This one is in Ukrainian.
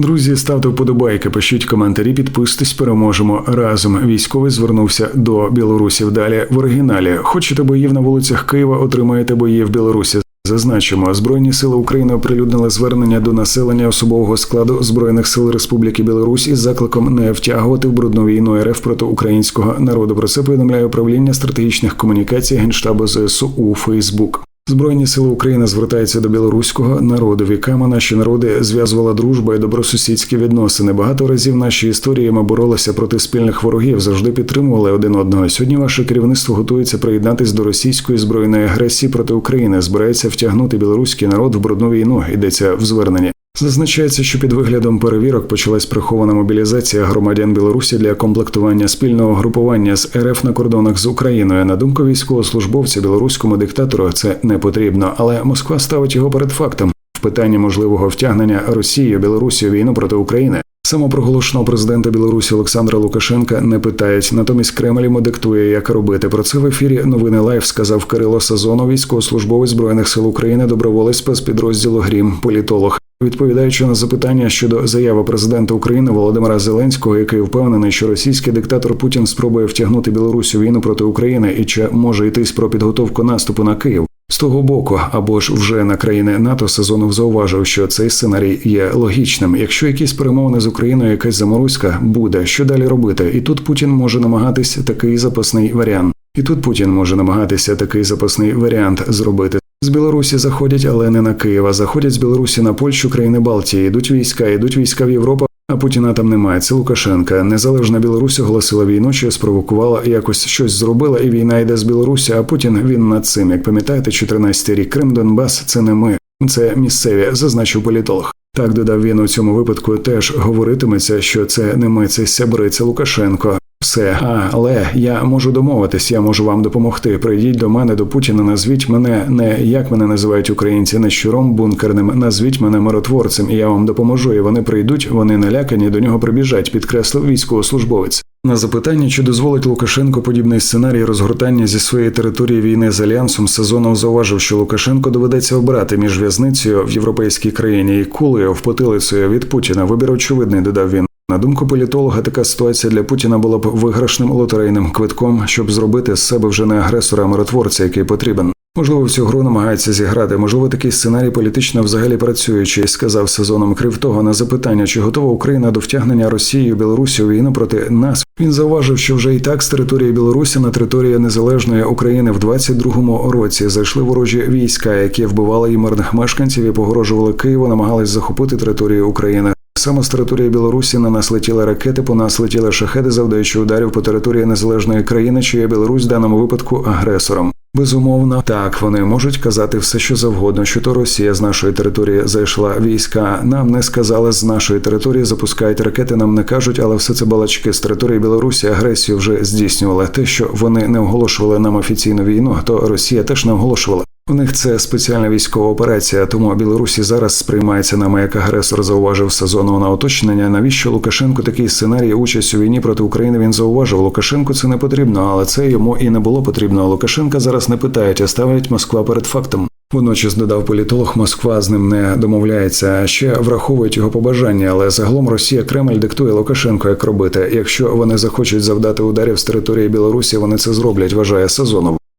Друзі, ставте вподобайки, пишіть коментарі, підписуйтесь, переможемо разом. Військовий звернувся до білорусів. Далі в оригіналі. Хочете боїв на вулицях Києва, отримаєте бої в Білорусі. Зазначимо, Збройні сили України оприлюднили звернення до населення особового складу збройних сил Республіки Білорусь із закликом не втягувати в брудну війну РФ проти українського народу. Про це повідомляє управління стратегічних комунікацій генштабу ЗСУ у Фейсбук. Збройні сили України звертаються до білоруського народу. Віками наші народи зв'язувала дружба і добросусідські відносини. Багато разів в нашій історії ми боролися проти спільних ворогів, завжди підтримували один одного. Сьогодні ваше керівництво готується приєднатись до російської збройної агресії проти України. Збирається втягнути білоруський народ в брудну війну. Йдеться в зверненні. Зазначається, що під виглядом перевірок почалась прихована мобілізація громадян Білорусі для комплектування спільного групування з РФ на кордонах з Україною. На думку військовослужбовця білоруському диктатору, це не потрібно, але Москва ставить його перед фактом в питанні можливого втягнення Росії Білорусі у війну проти України. Самопроголошеного президента Білорусі Олександра Лукашенка не питають. Натомість Кремль йому диктує, як робити. Про це в ефірі новини Лайф сказав Кирило Сазонов, військовослужбовець збройних сил України, доброволець спецпідрозділу Грім, політолог. Відповідаючи на запитання щодо заяви президента України Володимира Зеленського, який впевнений, що російський диктатор Путін спробує втягнути Білорусь у війну проти України і чи може йтись про підготовку наступу на Київ. З того боку, або ж вже на країни НАТО Сезонов зауважив, що цей сценарій є логічним. Якщо якісь перемовини з Україною, якась заморозька буде, що далі робити? І тут Путін може намагатись такий запасний варіант. І тут Путін може намагатися такий запасний варіант зробити. З Білорусі заходять, але не на Києва. Заходять з Білорусі на Польщу, країни Балтії. Йдуть війська, йдуть війська в Європу. А Путіна там немає. Це Лукашенка. Незалежна Білорусь оголосила війну, чи спровокувала якось щось зробила, і війна йде з Білорусі. А Путін він над цим. Як пам'ятаєте, 14-й рік Крим, Донбас це не ми, це місцеві, зазначив політолог. Так додав він у цьому випадку. Теж говоритиметься, що це не ми, це сябри, це Лукашенко. Все, але я можу домовитись, я можу вам допомогти. Прийдіть до мене до Путіна. Назвіть мене не як мене називають українці, не щуром бункерним. Назвіть мене миротворцем, і я вам допоможу. І вони прийдуть, вони налякані, до нього прибіжать, підкреслив військовослужбовець. На запитання, чи дозволить Лукашенко подібний сценарій розгортання зі своєї території війни з альянсом, Сезонов зауважив, що Лукашенко доведеться обрати між в'язницею в європейській країні і кулею в потилицею від Путіна. Вибір очевидний, додав він. На думку політолога, така ситуація для Путіна була б виграшним лотерейним квитком, щоб зробити з себе вже не агресора, а миротворця, який потрібен. Можливо, в цю гру намагається зіграти. Можливо, такий сценарій політично взагалі працюючий, сказав сезоном. Крім того, на запитання, чи готова Україна до втягнення Росії Білорусі у війну проти нас. Він зауважив, що вже і так з території Білорусі на територію незалежної України в 22-му році зайшли ворожі війська, які вбивали і мирних мешканців і погрожували Києву, намагались захопити територію України. Саме з території Білорусі на нас летіли ракети, по нас летіли шахеди, завдаючи ударів по території незалежної країни, чи є Білорусь в даному випадку агресором. Безумовно, так вони можуть казати все, що завгодно, що то Росія з нашої території зайшла війська. Нам не сказали з нашої території, запускають ракети. Нам не кажуть, але все це балачки з території Білорусі агресію вже здійснювали. Те, що вони не оголошували нам офіційну війну, то Росія теж не оголошувала. У них це спеціальна військова операція, тому Білорусі зараз сприймається нами як агресор. Зауважив сезону на уточнення. Навіщо Лукашенко такий сценарій участь у війні проти України? Він зауважив. Лукашенку це не потрібно, але це йому і не було потрібно. Лукашенка зараз не питають, а ставить Москва перед фактом. Водночас додав політолог, Москва з ним не домовляється, ще враховують його побажання. Але загалом Росія Кремль диктує Лукашенко, як робити. Якщо вони захочуть завдати ударів з території Білорусі, вони це зроблять. Вважає Сазонов.